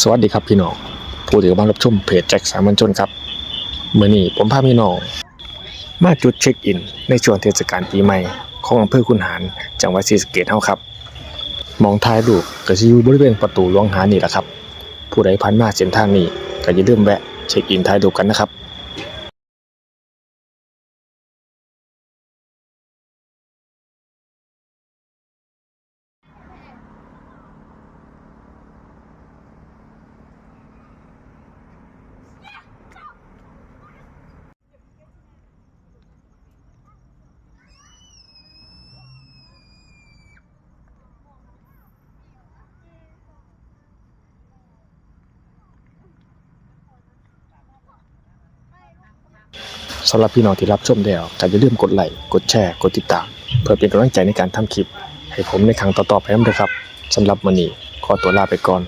สวัสดีครับพี่น้องผู้ที่กำลังรับชมเพจแจ็คสามัญชนครับเมื่อนี้ผมพาพี่น้อง มาจุดเช็คอิน ในช่วงเทศกาลปีใหม่ของอำเภอคุนหารจังหวัดศรีสะเกษเฮาครับ มองท้ายรูปก็สิอยู่บริเวณประตูหลวงหานี่แหละครับ ผู้ใดผ่านมาเส้นทางนี้ก็อย่าลืมแวะเช็คอินท้ายรูกันนะครับ สำหรับพี่น้องที่รับชมแล้วก็อย่าลืมกดไลค์กดแชร์กดติดตาม เพื่อเป็นกำลังใจในการทำคลิป ให้ผมในครั้งต่อๆไปนะครับสำหรับวันนี้ขอตัวลาไปก่อน